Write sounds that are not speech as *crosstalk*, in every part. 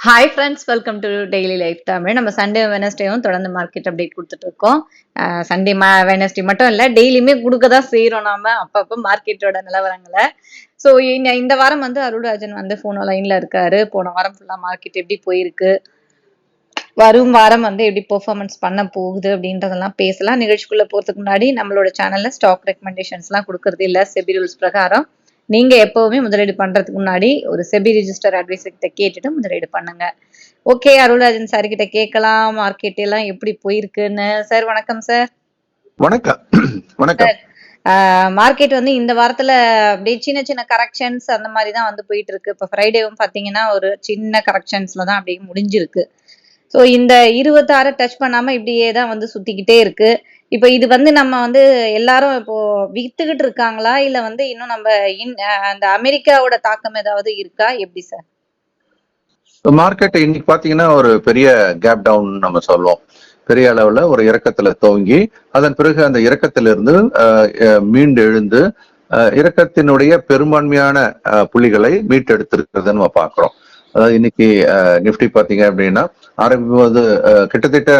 Hi friends welcome to daily life Tamil நம்ம Sunday வெனஸ்டேவும் தொடர்ந்து market update கொடுத்துட்டு இருக்கோம். சண்டே மா வெனஸ்டே மட்டும் இல்லை டெய்லியுமே கொடுக்க தான் செய்கிறோம் நாம. அப்பப்போ மார்க்கெட்டோட நிலவரங்களை. ஸோ இந்த வாரம் வந்து அருள்ராஜன் வந்து ஃபோனோ லைனில் இருக்காரு. போன வாரம் ஃபுல்லாக மார்க்கெட் எப்படி போயிருக்கு? வரும் வாரம் வந்து எப்படி பெர்ஃபார்மன்ஸ் பண்ண போகுது அப்படின்றதெல்லாம் பேசலாம். நிகழ்ச்சிக்குள்ளே போகிறதுக்கு முன்னாடி நம்மளோட சேனலில் ஸ்டாக் ரெக்கமெண்டேஷன்ஸ்லாம் கொடுக்கறது இல்லை செபி ரூல்ஸ் பிரகாரம். நீங்க எப்பவுமே முதலீடு பண்றதுக்கு முன்னாடி ஒரு செபி ரிஜிஸ்டர் அட்வைசர் கிட்ட கேட்டுட்டு முதலீடு பண்ணுங்க. ஓகே அருள்ராஜன் சார் கிட்ட கேட்கலாம். மார்க்கெட் எல்லாம் எப்படி போயிருக்குன்னு. சார் வணக்கம் சார் வணக்கம். *clears throat* வணக்கம். மார்க்கெட் வந்து இந்த வாரத்துல அப்படியே சின்ன சின்ன கரெக்ஷன்ஸ் அந்த மாதிரி தான் வந்து போயிட்டு இருக்கு இப்போ ஃப்ரைடேவும் பாத்தீங்கன்னா ஒரு சின்ன கரெக்ஷன்ஸ்ல தான் அப்படியே முடிஞ்சிருக்கு. ஸோ இந்த இருபத்தாறு டச் பண்ணாம இப்படியே தான் வந்து சுத்திக்கிட்டே இருக்கு. இப்போ இது வந்து நம்ம வந்து எல்லாரும் இப்போ வித்துக்கிட்டு இருக்காங்களா? இல்ல வந்து இன்னும் நம்ம இன் அந்த அமெரிக்காவோட தாக்கம் ஏதாவது இருக்கா? எப்படி சார்? மார்க்கெட் இன்னைக்கு பாத்தீங்கன்னா ஒரு பெரிய கேப் டவுன் நம்ம சொல்லுவோம். பெரிய அளவுல ஒரு இறக்கத்துல துவங்கி அதன் பிறகு அந்த இறக்கத்திலிருந்து மீண்டு எழுந்து இறக்கத்தினுடைய பெரும்பான்மையான புள்ளிகளை மீட்டெடுத்திருக்கிறத நம்ம பாக்குறோம். அதாவது இன்னைக்கு நிப்டி பாத்தீங்க அப்படின்னா ஆரம்பிக்கும் போது அஹ், கிட்டத்தட்ட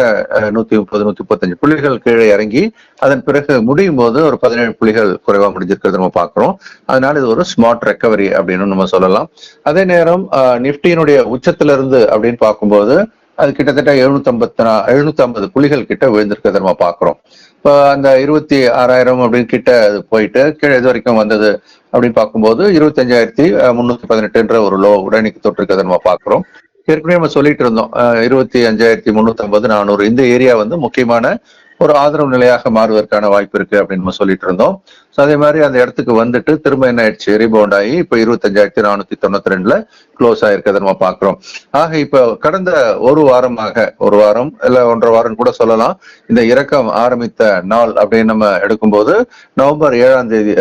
நூத்தி முப்பது நூத்தி முப்பத்தஞ்சு புள்ளிகள் கீழே இறங்கி அதன் பிறகு முடியும் போது ஒரு பதினேழு புள்ளிகள் குறைவா முடிஞ்சிருக்கிறது நம்ம பாக்குறோம் அதனால இது ஒரு ஸ்மார்ட் ரெக்கவரி அப்படின்னு நம்ம சொல்லலாம். அதே நேரம் நிப்டியினுடைய உச்சத்துல இருந்து அப்படின்னு பார்க்கும்போது அது கிட்டத்தட்ட எழுநூத்தி ஐம்பத்தி எழுநூத்தி ஐம்பது புள்ளிகள் கிட்ட விழுந்திருக்கிறத நம்ம பாக்குறோம் இப்போ அந்த இருபத்தி ஆறாயிரம் அப்படின்னு கிட்ட அது போயிட்டு கீழே இது வரைக்கும் வந்தது அப்படின்னு பார்க்கும்போது இருபத்தஞ்சாயிரத்தி முன்னூத்தி பதினெட்டுன்ற ஒரு லோ உடனே தொட்டிருக்கிறத நம்ம பார்க்குறோம். ஏற்கனவே நம்ம சொல்லிட்டு இருந்தோம் இருபத்தி அஞ்சாயிரத்தி முன்னூத்தி ஐம்பது நானூறு. இந்த ஏரியா வந்து முக்கியமான ஒரு ஆதரவு நிலையாக மாறுவதற்கான வாய்ப்பு இருக்கு அப்படின்னு நம்ம சொல்லிட்டு இருந்தோம். ஸோ அதே மாதிரி அந்த இடத்துக்கு வந்துட்டு திரும்ப என்ன ஆயிடுச்சு? ரீபவுண்ட் ஆகி இப்போ இருபத்தஞ்சாயிரத்தி நானூத்தி தொண்ணூத்தி ரெண்டுல க்ளோஸ் ஆயிருக்கிறத நம்ம பாக்குறோம் ஆக இப்போ கடந்த ஒரு வாரமாக ஒரு வாரம் இல்ல ஒன்றரை வாரம் கூட சொல்லலாம். இந்த இறக்கம் ஆரம்பித்த நாள் அப்படின்னு நம்ம எடுக்கும்போது நவம்பர் ஏழாம் தேதி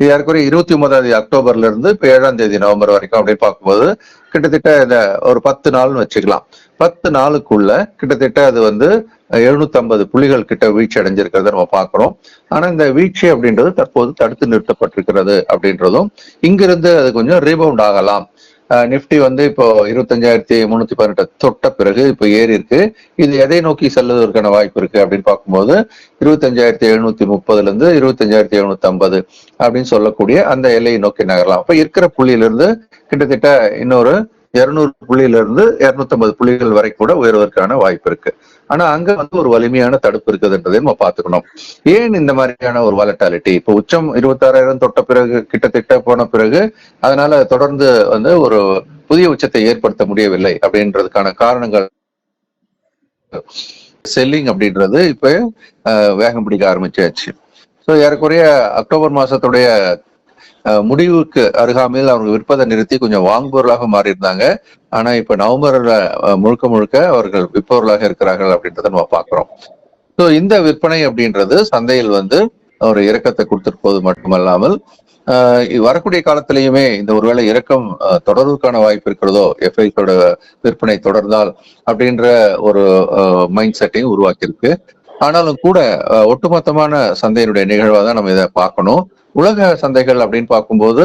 இது இருபத்தி ஒன்பதாம் தேதி அக்டோபர்ல இருந்து இப்போ ஏழாம் தேதி நவம்பர் வரைக்கும் அப்படின்னு பார்க்கும்போது கிட்டத்தட்ட இந்த ஒரு பத்து நாள்னு வச்சுக்கலாம். பத்து நாளுக்குள்ள கிட்டத்தட்ட அது வந்து எழுநூத்தி ஐம்பது புள்ளிகள் கிட்ட வீழ்ச்சி அடைஞ்சிருக்கிறத நம்ம பார்க்கிறோம். ஆனா இந்த வீழ்ச்சி அப்படின்றது தற்போது தடுத்து நிறுத்தப்பட்டிருக்கிறது அப்படின்றதும் இங்கிருந்து அது கொஞ்சம் ரீபவுண்ட் ஆகலாம். நிப்டி வந்து இப்போ இருபத்தஞ்சாயிரத்தி முன்னூத்தி பதினெட்டு தொட்ட பிறகு இப்போ ஏறி இருக்கு இது எதை நோக்கி செல்வதற்கான வாய்ப்பு இருக்கு அப்படின்னு பார்க்கும்போது இருபத்தஞ்சாயிரத்தி எழுநூத்தி முப்பதுல இருந்து இருபத்தஞ்சாயிரத்தி எழுநூத்தி ஐம்பது அப்படின்னு சொல்லக்கூடிய அந்த எல்லையை நோக்கி நகரலாம். அப்ப இருக்கிற புள்ளியிலிருந்து கிட்டத்தட்ட இன்னொரு இருநூறு புள்ளியில இருந்து இருநூத்தி ஐம்பது புள்ளிகள் வரை கூட உயர்வதற்கான வாய்ப்பு இருக்கு. ஆனா அங்க வந்து ஒரு வலிமையான தடுப்பு இருக்குதுன்றதை நம்ம பாத்துக்கணும் ஏன் இந்த மாதிரியான ஒரு வாலட்டாலிட்டி இப்போ உச்சம் இருபத்தாறாயிரம் தொட்ட பிறகு கிட்டத்தட்ட போன பிறகு அதனால தொடர்ந்து வந்து ஒரு புதிய உச்சத்தை ஏற்படுத்த முடியவில்லை அப்படின்றதுக்கான காரணங்கள். செல்லிங் அப்படின்றது இப்ப வேகம் பிடிக்க ஆரம்பிச்சாச்சு. ஸோ ஏறக்குறைய அக்டோபர் மாசத்துடைய முடிவுக்கு அருகாமையில் அவங்க விற்பதை நிறுத்தி கொஞ்சம் வாங்குபவர்களாக மாறி இருந்தாங்க ஆனா இப்ப நவம்பர்ல முழுக்க முழுக்க அவர்கள் விற்பவர்களாக இருக்கிறார்கள் அப்படின்றத நம்ம பாக்குறோம் ஸோ இந்த விற்பனை அப்படின்றது சந்தையில் வந்து ஒரு இறக்கத்தை கொடுத்துட்டு மட்டுமல்லாமல் ஆஹ் வரக்கூடிய காலத்திலையுமே இந்த ஒருவேளை இறக்கம் ஆஹ் தொடர்வதற்கான வாய்ப்பு இருக்கிறதோ எஃப்ஐஸோட விற்பனை தொடர்ந்தால் அப்படின்ற ஒரு மைண்ட் செட்டையும் உருவாக்கியிருக்கு. ஆனாலும் கூட ஒட்டுமொத்தமான சந்தையினுடைய நிகழ்வாக தான் நம்ம இதை பார்க்கணும். உலக சந்தைகள் அப்படின்னு பார்க்கும்போது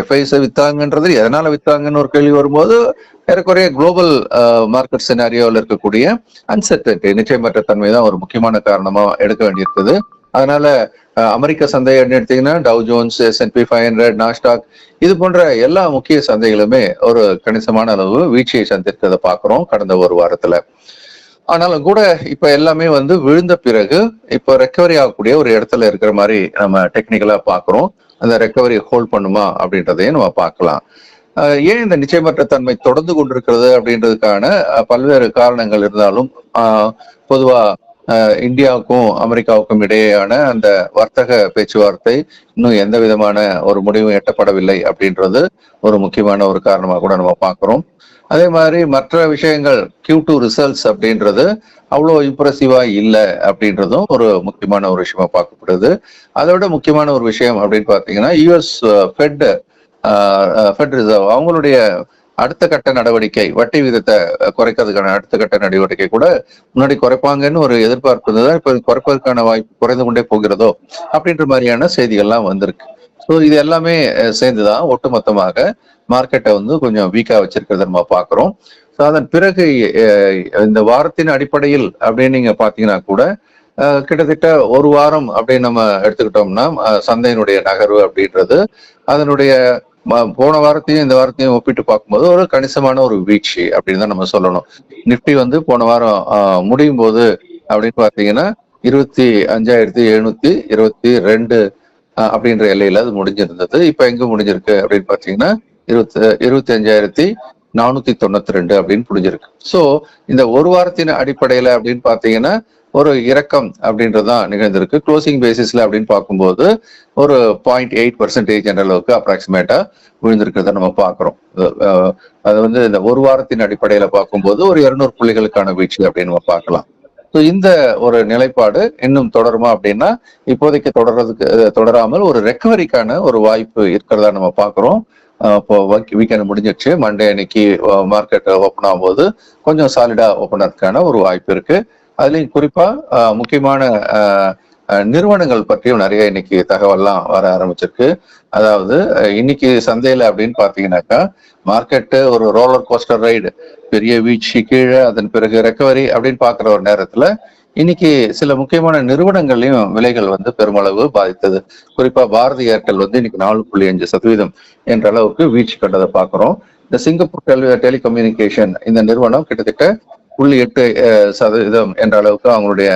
எஃப்ஐஸ் வித்தாங்கன்றது எதனால வித்தாங்கன்னு ஒரு கேள்வி வரும்போது ஏறக்குறைய குளோபல் மார்க்கெட் சினாரியோவில் இருக்கக்கூடிய அன்சர்டன்டி நிச்சயமற்ற தன்மை தான் ஒரு முக்கியமான காரணமா எடுக்க வேண்டியிருக்குது. அதனால அமெரிக்க சந்தை எடுத்தீங்கன்னா Dow Jones S and P five hundred Nasdaq இது போன்ற எல்லா முக்கிய சந்தைகளுமே ஒரு கணிசமான அளவு வீழ்ச்சியை சந்திருக்கிறத பாக்குறோம் கடந்த ஒரு வாரத்துல. ஆனாலும் கூட இப்ப எல்லாமே வந்து விழுந்த பிறகு இப்போ ரெக்கவரி ஆகக்கூடிய ஒரு இடத்துல இருக்கிற மாதிரி நம்ம டெக்னிக்கலா பாக்குறோம். அந்த ரெக்கவரி ஹோல்ட் பண்ணுமா அப்படின்றதையும் நம்ம பார்க்கலாம். ஏன் இந்த நிச்சயமற்ற தன்மை தொடர்ந்து கொண்டிருக்கிறது அப்படின்றதுக்கான பல்வேறு காரணங்கள் இருந்தாலும் பொதுவா அஹ், இந்தியாவுக்கும் அமெரிக்காவுக்கும் இடையேயான அந்த வர்த்தக பேச்சுவார்த்தை இன்னும் எந்த விதமான ஒரு முடிவும் எட்டப்படவில்லை அப்படின்றது ஒரு முக்கியமான ஒரு காரணமாக கூட நம்ம பார்க்கிறோம். அதே மாதிரி மற்ற விஷயங்கள் கியூ டூ ரிசல்ட்ஸ் அப்படின்றது அவ்வளோ இம்ப்ரெசிவா இல்லை அப்படின்றதும் ஒரு முக்கியமான ஒரு விஷயமா பார்க்கப்படுது. அதை விட முக்கியமான ஒரு விஷயம் அப்படின்னு பார்த்தீங்கன்னா யூஎஸ் ஃபெட் ஃபெட் ரிசர்வ் அவங்களுடைய அடுத்த கட்ட நடவடிக்கை வட்டி விகிதத்தை குறைக்கிறதுக்கான அடுத்த கட்ட நடவடிக்கை கூட முன்னாடி குறைப்பாங்கன்னு ஒரு எதிர்பார்ப்பு இருந்ததா இப்போ குறைப்பதற்கான வாய்ப்பு குறைந்து கொண்டே போகிறதோ அப்படின்ற மாதிரியான செய்திகள்லாம் வந்திருக்கு. ஸோ இது எல்லாமே uh, சேர்ந்துதான் ஒட்டுமொத்தமாக மார்க்கெட்டை வந்து கொஞ்சம் வீக்கா வச்சிருக்கிறத நம்ம பார்க்குறோம். ஸோ அதன் பிறகு இந்த வாரத்தின் அடிப்படையில் அப்படின்னு நீங்க பாத்தீங்கன்னா கூட கிட்டத்தட்ட ஒரு வாரம் அப்படின்னு நம்ம எடுத்துக்கிட்டோம்னா சந்தையினுடைய நகர்வு அப்படின்றது அதனுடைய போன வாரத்தையும் இந்த வாரத்தையும் ஒப்பிட்டு பார்க்கும்போது ஒரு கணிசமான ஒரு வீழ்ச்சி அப்படின்னு தான் நம்ம சொல்லணும். நிப்டி வந்து போன வாரம் முடியும் போது அப்படின்னு பார்த்தீங்கன்னா இருபத்தி அஞ்சாயிரத்தி எழுநூத்தி இருபத்தி ரெண்டு அப்படின்ற எல்லையில அது முடிஞ்சிருந்தது. இப்ப எங்க முடிஞ்சிருக்கு அப்படின்னு பார்த்தீங்கன்னா இருபத்தி இருபத்தி அஞ்சாயிரத்தி நானூத்தி தொண்ணூத்தி ரெண்டு அப்படின்னு புரிஞ்சிருக்கு. சோ இந்த ஒரு வாரத்தின் அடிப்படையில அப்படின்னு பாத்தீங்கன்னா ஒரு இறக்கம் அப்படின்றதுதான் நிகழ்ந்திருக்கு. க்ளோசிங் பேசிஸ்ல அப்படின்னு பார்க்கும்போது ஒரு பாயிண்ட் எயிட் பர்சன்டேஜ் என்ற அளவுக்கு அப்ராக்சிமேட்டா விழுந்திருக்கிறத நம்ம பாக்குறோம் அது வந்து இந்த ஒரு வாரத்தின் அடிப்படையில பார்க்கும்போது ஒரு இருநூறு புள்ளிகளுக்கான வீழ்ச்சி அப்படின்னு நம்ம பார்க்கலாம். ஸோ இந்த ஒரு நிலைப்பாடு இன்னும் தொடருமா அப்படின்னா இப்போதைக்கு தொடர்றதுக்கு தொடராமல் ஒரு ரெக்கவரிக்கான ஒரு வாய்ப்பு இருக்கிறதா நம்ம பார்க்குறோம். இப்போ வீக்கெண்ட் முடிஞ்சிருச்சு மண்டே அன்னைக்கு மார்க்கெட் ஓப்பன் ஆகும்போது கொஞ்சம் சாலிடா ஓப்பன் ஆகிறதுக்கான ஒரு வாய்ப்பு இருக்கு. அதுலயும் குறிப்பா முக்கியமான நிறுவனங்கள் பற்றியும் நிறைய இன்னைக்கு தகவல்லாம் வர ஆரம்பிச்சிருக்கு. அதாவது இன்னைக்கு சந்தையில அப்படின்னு பாத்தீங்கன்னாக்கா மார்க்கெட்டு ஒரு ரோலர் கோஸ்டர் ரைடு பெரிய வீழ்ச்சி கீழே அதன் பிறகு ரெக்கவரி அப்படின்னு பாக்குற ஒரு நேரத்துல இன்னைக்கு சில முக்கியமான நிறுவனங்களையும் விலைகள் வந்து பெருமளவு பாதித்தது. குறிப்பா பாரதி ஏர்டெல் வந்து இன்னைக்கு நாலு புள்ளி அஞ்சு சதவீதம் என்ற அளவுக்கு வீழ்ச்சி கண்டதை பாக்குறோம் இந்த சிங்கப்பூர் டெலி டெலிகம்யூனிகேஷன் இந்த நிறுவனம் கிட்டத்தட்ட புள்ளி எட்டு சதவீதம் என்ற அளவுக்கு அவங்களுடைய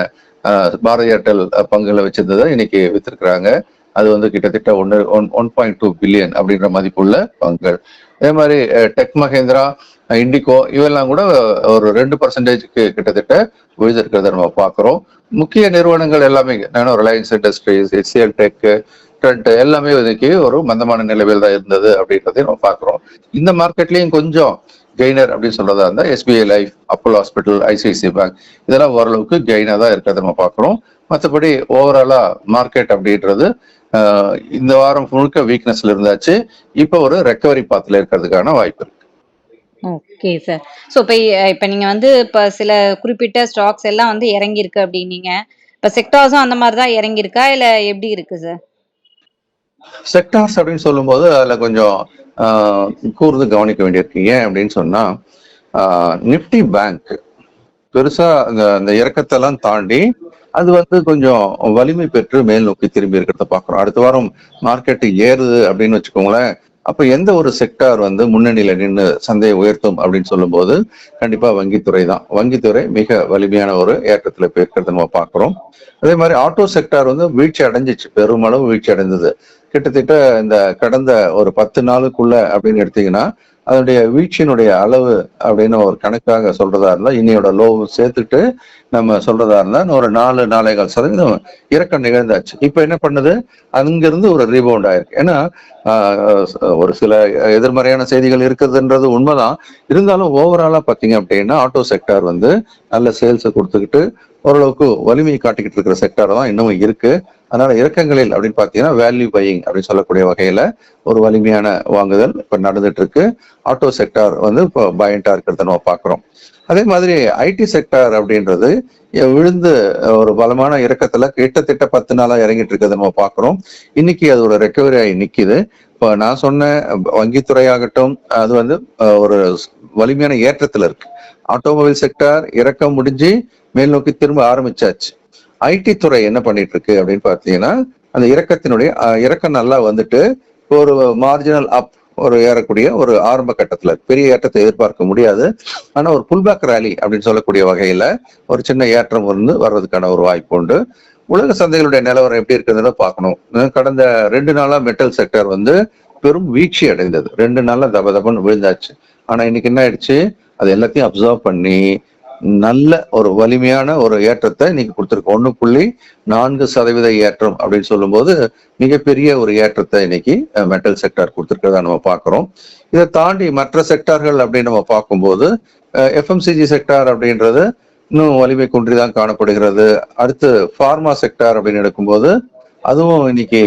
பாரதி ஏர்டெல் பங்குகளை வச்சிருந்ததை இன்னைக்கு வித்திருக்கிறாங்க. அது வந்து கிட்டத்தட்ட ஒன்னு one one point two billion அப்படின்ற மதிப்புள்ள பங்குகள். அதே மாதிரி டெக் மகேந்திரா இண்டிகோ இவெல்லாம் கூட ஒரு ரெண்டு பர்சன்டேஜ்க்கு கிட்டத்தட்ட விழுந்திருக்கிறத நம்ம பார்க்குறோம். முக்கிய நிறுவனங்கள் எல்லாமே நானோ Reliance Industries HCL Tech Trent எல்லாமே இன்னைக்கு ஒரு மந்தமான நிலவில் தான் இருந்தது அப்படின்றதையும் நம்ம பார்க்குறோம். இந்த மார்க்கெட்லேயும் கொஞ்சம் கெய்னர் அப்படின்னு சொல்றதா இருந்தால் SBI Life Apollo Hospital ICICI Bank இதெல்லாம் ஓரளவுக்கு கெய்னாக தான் இருக்கிறத நம்ம பார்க்குறோம். மற்றபடி ஓவராலா மார்க்கெட் அப்படின்றது இந்த வாரம் முழுக்க வீக்னஸ்ல இருந்தாச்சு. இப்போ ஒரு ரெக்கவரி பாத்துல இருக்கிறதுக்கான வாய்ப்பு இருக்கு. ஓகே சார் ஸோ இப்போ இப்போ நீங்கள் வந்து இப்போ சில குறிப்பிட்ட ஸ்டாக்ஸ் எல்லாம் வந்து இறங்கியிருக்கு அப்படின்னீங்க. இப்போ செக்டார்ஸும் அந்த மாதிரி தான் இறங்கியிருக்கா? இல்லை எப்படி இருக்கு சார் செக்டார்ஸ் அப்படின்னு சொல்லும்போது அதுல கொஞ்சம் கூறுது கூர்ந்து கவனிக்க வேண்டியிருக்கு ஏன் அப்படின்னு சொன்னா நிப்டி பேங்க் பெருசா அந்த அந்த இறக்கத்தெல்லாம் தாண்டி அது வந்து கொஞ்சம் வலிமை பெற்று மேல் நோக்கி திரும்பி இருக்கிறத பாக்குறோம் அடுத்த வாரம் மார்க்கெட்டு ஏறுது அப்படின்னு வச்சுக்கோங்களேன். அப்ப எந்த ஒரு செக்டார் வந்து முன்னணியில நின்று சந்தையை உயர்த்தும் அப்படின்னு சொல்லும்போது கண்டிப்பா வங்கித்துறை தான். வங்கித்துறை மிக வலிமையான ஒரு ஏற்றத்துல போயிருக்கிறத நம்ம பாக்குறோம் அதே மாதிரி ஆட்டோ செக்டார் வந்து வீழ்ச்சி அடைஞ்சிச்சு. பெருமளவு வீழ்ச்சி அடைந்தது. கிட்டத்தட்ட இந்த கடந்த ஒரு பத்து நாளுக்குள்ள அப்படின்னு எடுத்தீங்கன்னா அதனுடைய வீழ்ச்சியினுடைய அளவு அப்படின்னு ஒரு கணக்காக சொல்றதா இருந்தால் இன்னையோட லோ சேர்த்துட்டு நம்ம சொல்றதா இருந்தால் ஒரு நாலு நாலேகால் சதவீதம் இறக்கம் நிகழ்ந்தாச்சு. இப்ப என்ன பண்ணுது? அங்கிருந்து ஒரு ரீபவுண்ட் ஆயிருக்கு. ஏன்னா ஒரு சில எதிர்மறையான செய்திகள் இருக்குதுன்றது உண்மைதான். இருந்தாலும் ஓவராலா பாத்தீங்க அப்படின்னா ஆட்டோ செக்டார் வந்து நல்ல சேல்ஸை கொடுத்துக்கிட்டு ஓரளவுக்கு வலிமையை காட்டிக்கிட்டு இருக்கிற செக்டார் தான் இன்னமும் இருக்கு. அதனால இறக்கங்களில் அப்படின்னு பாத்தீங்கன்னா வேல்யூ பையிங் அப்படின்னு சொல்லக்கூடிய வகையில ஒரு வலிமையான வாங்குதல் இப்ப நடந்துட்டு இருக்கு ஆட்டோ செக்டார் வந்து இப்போ பயண்டா இருக்கிறத நம்ம பாக்குறோம் அதே மாதிரி ஐடி செக்டார் அப்படின்றது விழுந்து ஒரு பலமான இறக்கத்துல கிட்டத்தட்ட பத்து நாளா இறங்கிட்டு இருக்கிறத நம்ம பாக்குறோம் இன்னைக்கு அது ஒரு ரெக்கவரி ஆகி நிக்குது. இப்போ நான் சொன்ன வங்கித்துறை ஆகட்டும் அது வந்து ஒரு வலிமையான ஏற்றத்துல இருக்கு. ஆட்டோமொபைல் செக்டார் இறக்கம் முடிஞ்சு மேல் நோக்கி திரும்ப ஆரம்பிச்சாச்சு. ஐடி துறை என்ன பண்ணிட்டு இருக்கு அப்படின்னு பார்த்தீங்கன்னா அந்த இறக்கத்தினுடைய இறக்கம் நல்லா வந்துட்டு ஒரு மார்ஜினல் அப் ஒரு ஏறக்கூடிய ஒரு ஆரம்ப கட்டத்துல பெரிய ஏற்றத்தை எதிர்பார்க்க முடியாது. ஆனா ஒரு புல்பேக் ரேலி அப்படின்னு சொல்லக்கூடிய வகையில ஒரு சின்ன ஏற்றம் வந்து வர்றதுக்கான ஒரு வாய்ப்பு உண்டு. உலக சந்தைகளுடைய நிலவரம் எப்படி இருக்குதுன்னு பார்க்கணும். கடந்த ரெண்டு நாளா மெட்டல் செக்டர் வந்து பெரும் வீழ்ச்சி அடைந்தது. ரெண்டு நாளா தப தபன்னு விழுந்தாச்சு. ஆனா இன்னைக்கு என்ன ஆயிடுச்சு? அது எல்லாத்தையும் அப்சர்வ் பண்ணி நல்ல ஒரு வலிமையான ஒரு ஏற்றத்தை இன்னைக்கு கொடுத்துருக்கு. ஒண்ணு புள்ளி நான்கு சதவீத ஏற்றம் அப்படின்னு சொல்லும்போது மிகப்பெரிய ஒரு ஏற்றத்தை இன்னைக்கு மெட்டல் செக்டார் கொடுத்துருக்கிறதா நம்ம பார்க்குறோம். இதை தாண்டி மற்ற செக்டார்கள் அப்படின்னு நம்ம பார்க்கும்போது எஃப்எம்சிஜி செக்டார் அப்படின்றது இன்னும் வலிமை குன்றி தான் காணப்படுகிறது. அடுத்து ஃபார்மா செக்டார் அப்படின்னு எடுக்கும்போது அதுவும் இன்னைக்கு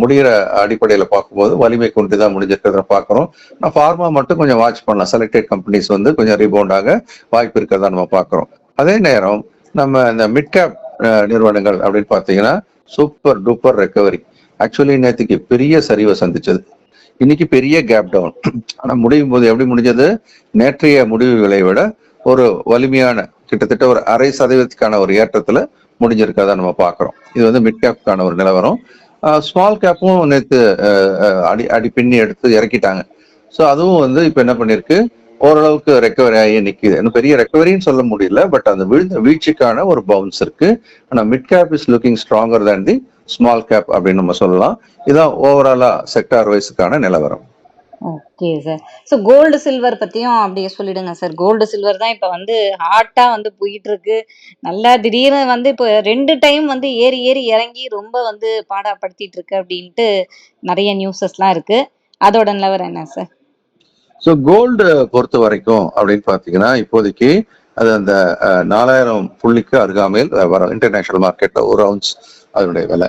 முடிகிற அடிப்படையில் பார்க்கும்போது வலிமை கொண்டு தான் முடிஞ்சிருக்கிறத பார்க்குறோம். நான் ஃபார்மா மட்டும் கொஞ்சம் வாட்ச் பண்ணலாம். செலக்டட் கம்பெனிஸ் வந்து கொஞ்சம் ரீபவுண்டாக ஆக வாய்ப்பு இருக்கிறதா நம்ம பார்க்குறோம். அதே நேரம் நம்ம இந்த மிட்கேப் நிறுவனங்கள் அப்படின்னு பார்த்தீங்கன்னா சூப்பர் டூப்பர் ரெக்கவரி ஆக்சுவலி நேற்றுக்கு பெரிய சரிவை சந்திச்சது. இன்னைக்கு பெரிய கேப் டவுன் ஆனால் முடியும் போது எப்படி முடிஞ்சது? நேற்றைய முடிவுகளை விட ஒரு வலிமையான கிட்டத்தட்ட ஒரு அரை சதவீதத்துக்கான ஒரு ஏற்றத்தில் முடிஞ்சிருக்கதா நம்ம பார்க்குறோம். இது வந்து மிட் கேப்கான ஒரு நிலவரம். ஸ்மால் கேப்பும் நேற்று அடி அடி பின்னி எடுத்து இறக்கிட்டாங்க. ஸோ அதுவும் வந்து இப்போ என்ன பண்ணிருக்கு? ஓரளவுக்கு ரெக்கவரி ஆகி நிற்கிது இன்னும் பெரிய ரெக்கவரின்னு சொல்ல முடியல பட் அந்த விழுந்த வீழ்ச்சிக்கான ஒரு பவுன்ஸ் இருக்கு. ஆனால் mid cap is looking stronger than the small cap அப்படின்னு நம்ம சொல்லலாம். இதான் ஓவராலா செக்டார் வைஸுக்கான நிலவரம். Okay sir so gold silver பற்றியும் அப்படியே சொல்லிடுங்க சார் கோல்டு சில்வர் தான் இப்போ வந்து ஹாட்டாக வந்து போயிட்டுருக்கு. நல்லா திடீர்னு வந்து இப்போ ரெண்டு டைம் வந்து ஏறி ஏறி இறங்கி ரொம்ப வந்து பாடாப்படுத்திட்டு இருக்கு அப்படின்ட்டு நிறைய நியூஸஸ்லாம் இருக்குது அதோட நிலவரம் என்ன சார் ஸோ கோல்டு பொறுத்த வரைக்கும் அப்படின்னு பார்த்தீங்கன்னா இப்போதைக்கு அது அந்த நாலாயிரம் புள்ளிக்கு அருகாமையில் வரும் இன்டர்நேஷனல் மார்க்கெட்டில் ஒரு அவுன்ஸ் அதனுடைய விலை.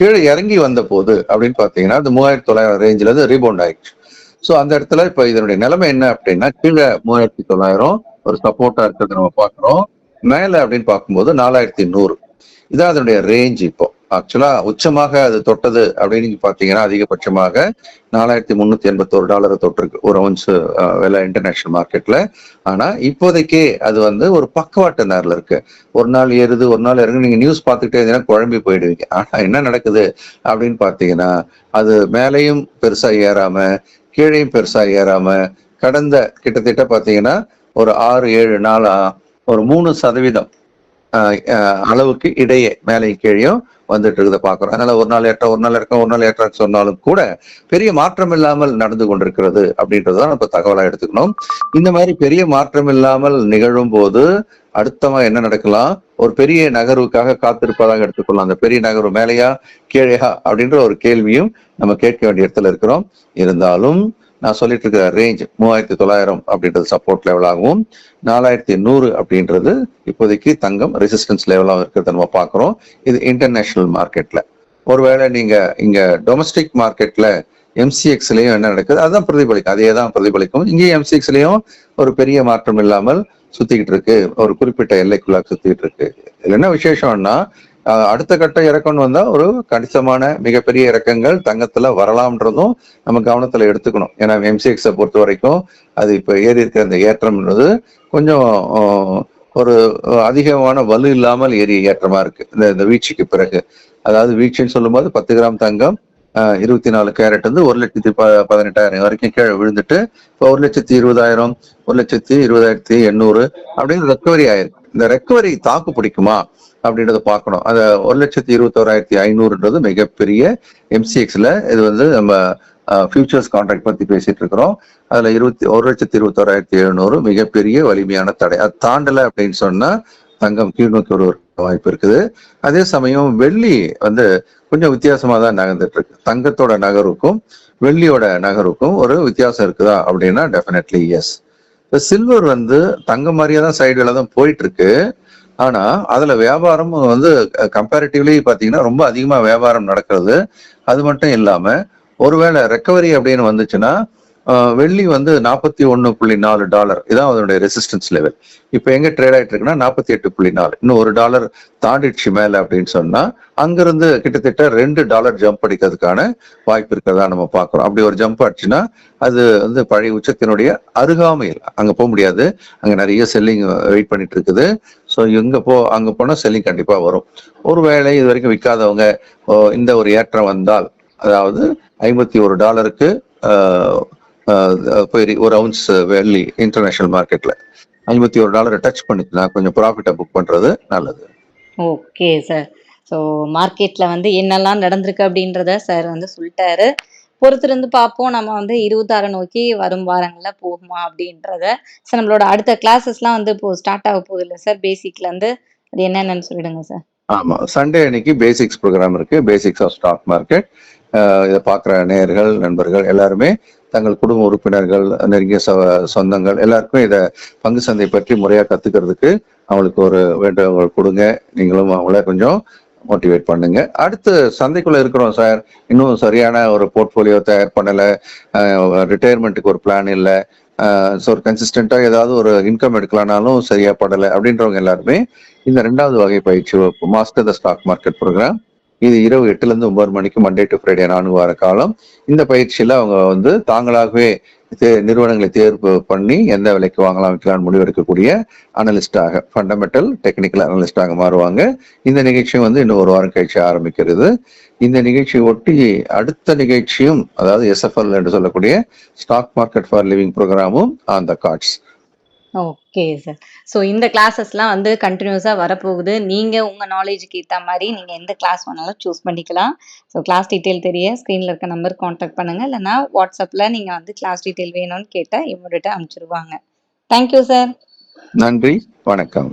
கீழே இறங்கி வந்த போது அப்படின்னு பார்த்தீங்கன்னா அது மூவாயிரத்தி தொள்ளாயிரம் ரேஞ்சில் அது ரீபவுண்ட் ஆயிடுச்சு. ஸோ அந்த இடத்துல இப்போ இதனுடைய நிலைமை என்ன அப்படின்னா கீழே மூவாயிரத்தி தொள்ளாயிரம் ஒரு சப்போர்ட்டா இருக்கிறத நம்ம பார்க்குறோம். மேலே அப்படின்னு பார்க்கும்போது நாலாயிரத்தி நூறு. இதான் அதனுடைய ரேஞ்ச் இப்போ. ஆக்சுவலா உச்சமாக அது தொட்டது அப்படின்னு நீங்க பாத்தீங்கன்னா அதிகபட்சமாக நாலாயிரத்தி முன்னூத்தி எண்பத்தோரு டாலரை தொட்டிருக்கு ஒரு அவுன்ஸ் விலை இன்டர்நேஷனல் மார்க்கெட்ல ஆனா இப்போதைக்கே அது வந்து ஒரு பக்கவாட்டு நேரில் இருக்கு. ஒரு நாள் ஏறுது ஒரு நாள் இறங்கு நீங்க நியூஸ் பார்த்துக்கிட்டே இருந்தீங்கன்னா குழம்பி போயிடுவீங்க. ஆனா என்ன நடக்குது அப்படின்னு பாத்தீங்கன்னா அது மேலையும் பெருசா ஏறாம கீழையும் பெருசா ஏறாம கடந்த கிட்டத்தட்ட பாத்தீங்கன்னா ஒரு ஆறு ஏழு நாளா ஒரு மூணு சதவீதம் அளவுக்கு இடையே மேலையும் கீழையும் வந்துட்டு இருக்கிறத பாக்குறோம் அதனால ஒரு நாள் ஏற்ற ஒரு நாள் இறக்க ஒரு நாள் ஏற்ற சொன்னாலும் கூட பெரிய மாற்றம் இல்லாமல் நடந்து கொண்டிருக்கிறது அப்படின்றதுதான் நம்ம தகவலா எடுத்துக்கணும். இந்த மாதிரி பெரிய மாற்றம் இல்லாமல் நிகழும் போது அடுத்தமா என்ன நடக்கலாம்? ஒரு பெரிய நகர்வுக்காக காத்திருப்பதாக எடுத்துக்கொள்ளலாம். அந்த பெரிய நகர்வு மேலையா கீழையா அப்படின்ற ஒரு கேள்வியும் நம்ம கேட்க வேண்டிய இடத்துல இருக்கிறோம். இருந்தாலும் நான் சொல்லிட்டு இருக்கிற ரேஞ்ச் மூவாயிரத்தி தொள்ளாயிரம் அப்படின்றது சப்போர்ட் லெவலாகவும் நாலாயிரத்தி நூறு அப்படின்றது இப்போதைக்கு தங்கம் ரெசிஸ்டன்ஸ் லெவலாகவும் இருக்கிறத நம்ம பார்க்குறோம். இது இன்டர்நேஷ்னல் மார்க்கெட்ல ஒருவேளை நீங்க இங்கே டொமஸ்டிக் மார்க்கெட்ல எம்சிஎக்ஸ்லயும் என்ன நடக்குது? அதுதான் பிரதிபலிக்கும். அதே தான் பிரதிபலிக்கும். இங்கேயும் எம்சிஎக்ஸ்லயும் ஒரு பெரிய மாற்றம் இல்லாமல் சுத்திக்கிட்டு இருக்கு. ஒரு குறிப்பிட்ட எல்லைக்குள்ளாக சுத்திட்டு இருக்கு. இதுல என்ன விசேஷம்னா அடுத்த கட்ட இறக்கம்னு வந்தா ஒரு கணிசமான மிகப்பெரிய இறக்கங்கள் தங்கத்துல வரலாம்ன்றதும் நம்ம கவனத்துல எடுத்துக்கணும். ஏன்னா எம்சிஎக்ஸை பொறுத்த வரைக்கும் அது இப்ப ஏறி இருக்கிற அந்த ஏற்றம்ன்றது கொஞ்சம் ஆஹ், ஒரு அதிகமான வலு இல்லாமல் ஏறிய ஏற்றமா இருக்கு. இந்த இந்த வீழ்ச்சிக்கு பிறகு. அதாவது வீழ்ச்சின்னு சொல்லும்போது பத்து கிராம் தங்கம் ஆஹ், இருபத்தி நாலு கேரட் வந்து ஒரு லட்சத்தி ப பதினெட்டாயிரம் வரைக்கும் கீழே விழுந்துட்டு இப்போ ஒரு லட்சத்தி இருபதாயிரம் ஒரு லட்சத்தி இருபதாயிரத்தி எண்ணூறு அப்படின்னு ரெக்கவரி ஆயிருக்கு. இந்த ரெக்கவரி தாக்கு பிடிக்குமா? அப்படின்றத பார்க்கணும். அந்த ஒரு லட்சத்தி இருபத்தோராயிரத்தி ஐநூறுன்றது மிகப்பெரிய எம்சிஎக்ஸ்ல இது வந்து நம்ம ஃபியூச்சர்ஸ் கான்ட்ராக்ட் பத்தி பேசிட்டு இருக்கிறோம். அதுல இருபத்தி ஒரு லட்சத்தி இருபத்தோராயிரத்தி எழுநூறு மிகப்பெரிய வலிமையான தடை. அது தாண்டல அப்படின்னு சொன்னா தங்கம் கீழ்நோக்கி ஒரு வாய்ப்பு இருக்குது. அதே சமயம் வெள்ளி வந்து கொஞ்சம் வித்தியாசமா தான் நகர்ந்துட்டு இருக்கு. தங்கத்தோட நகருக்கும் வெள்ளியோட நகருக்கும் ஒரு வித்தியாசம் இருக்குதா அப்படின்னா டெஃபினெட்லி எஸ் சில்வர் வந்து தங்கம் மாதிரியே தான் சைடுல தான் போயிட்டு இருக்கு. ஆனா அதுல வியாபாரம் வந்து கம்பேரிட்டிவ்லி பாத்தீங்கன்னா ரொம்ப அதிகமா வியாபாரம் நடக்கிறது. அது மட்டும் இல்லாம ஒருவேளை ரெக்கவரி அப்படின்னு வந்துச்சுன்னா வெள்ளி வந்து நாற்பத்தி ஒன்று புள்ளி நாலு டாலர். இதான் அதனுடைய ரெசிஸ்டன்ஸ் லெவல் இப்போ எங்க ட்ரேட் ஆயிட்டு இருக்குன்னா நாற்பத்தி எட்டு புள்ளி நாலு. இன்னும் ஒரு டாலர் தாண்டிடுச்சு மேல அப்படின்னு சொன்னா அங்கிருந்து கிட்டத்தட்ட ரெண்டு டாலர் ஜம்ப் அடிக்கிறதுக்கான வாய்ப்பு இருக்கிறதா நம்ம பார்க்குறோம். அப்படி ஒரு ஜம்ப் ஆச்சுன்னா அது வந்து பழைய உச்சத்தினுடைய அருகாமையில். அங்க போக முடியாது. அங்க நிறைய செல்லிங் வெயிட் பண்ணிட்டு இருக்குது. ஸோ எங்க போ அங்க போனா செல்லிங் கண்டிப்பா வரும். ஒருவேளை இது வரைக்கும் விற்காதவங்க இந்த ஒரு ஏற்றம் வந்தால் அதாவது ஐம்பத்தி ஒரு டாலருக்கு போய் ஒரு அவுன்ஸ் வெள்ளி இன்டர்நேஷனல் மார்க்கெட்ல ஐம்பத்தி ஒரு டாலரை டச் பண்ணிச்சுன்னா கொஞ்சம் ப்ராஃபிட்டை புக் பண்றது நல்லது. ஓகே சார் ஸோ மார்க்கெட்ல வந்து என்னெல்லாம் நடந்திருக்கு அப்படின்றத சார் வந்து சொல்லிட்டாரு. பொறுத்திருந்து பார்ப்போம். நம்ம வந்து இருபத்தாறு நோக்கி வரும் வாரங்கள்ல போகுமா அப்படின்றத. சார் நம்மளோட அடுத்த கிளாஸஸ்லாம் வந்து இப்போ ஸ்டார்ட் ஆக போகுது இல்லை சார் பேசிக்ல இருந்து அது என்னென்னு சொல்லிடுங்க சார் ஆமா. சண்டே அன்னைக்கு பேசிக்ஸ் ப்ரோக்ராம் இருக்கு. பேசிக்ஸ் ஆஃப் ஸ்டாக் மார்க்கெட் இதை பார்க்குற நேயர்கள் நண்பர்கள் எல்லாருமே தங்கள் குடும்ப உறுப்பினர்கள் நெருங்கிய சொந்தங்கள் எல்லாருக்கும் இதை பங்கு சந்தை பற்றி முறையாக கத்துக்கிறதுக்கு அவங்களுக்கு ஒரு வேண்டுகோள் கொடுங்க. நீங்களும் அவங்கள கொஞ்சம் மோட்டிவேட் பண்ணுங்க. அடுத்து சந்தைக்குள்ள இருக்கிறோம் சார். இன்னும் சரியான ஒரு போர்ட்ஃபோலியோ தயார் பண்ணல. ரிட்டையர்மெண்ட்டுக்கு ஒரு பிளான் இல்லை. ஸோ ஒரு கன்சிஸ்டண்டா ஏதாவது ஒரு இன்கம் எடுக்கலானாலும் சரியா படலை அப்படின்றவங்க எல்லாருமே இந்த ரெண்டாவது வகை பயிற்சி வகுப்பு master the stock market programme இது இரவு எட்டுல இருந்து ஒன்பது மணிக்கு மண்டே டு ஃப்ரைடே நான்கு வார காலம். இந்த பயிற்சியில அவங்க வந்து தாங்களாகவே தே- நிறுவனங்களை தேர்வு பண்ணி எந்த விலைக்கு வாங்கலாம் விற்கலாம் முடிவெடுக்கக்கூடிய அனலிஸ்டாக ஃபண்டமெண்டல் டெக்னிக்கல் அனலிஸ்டாக மாறுவாங்க. இந்த நிகழ்ச்சியும் வந்து இன்னும் ஒரு வாரம் கழிச்சு ஆரம்பிக்கிறது. இந்த நிகழ்ச்சியை ஒட்டி அடுத்த நிகழ்ச்சியும் அதாவது எஸ்எஃப்எல் என்று சொல்லக்கூடிய stock market for living ப்ரோக்ராமும் on the cards okay sir so இந்த கிளாஸஸ்லாம் வந்து கண்டினியூஸாக வரப்போகுது. நீங்கள் உங்கள் நாலேஜுக்கு ஏற்ற மாதிரி நீங்கள் எந்த கிளாஸ் வேணாலும் சூஸ் பண்ணிக்கலாம். ஸோ கிளாஸ் டீட்டெயில் தெரிய ஸ்க்ரீனில் இருக்க நம்பர் காண்டாக்ட் பண்ணுங்கள் இல்லைனா வாட்ஸ்அப்பில் நீங்கள் வந்து கிளாஸ் டீட்டெயில் வேணும்னு கேட்டால் இவங்கள்ட்ட அனுப்பிச்சிருவாங்க. தேங்க்யூ சார் நன்றி. வணக்கம்.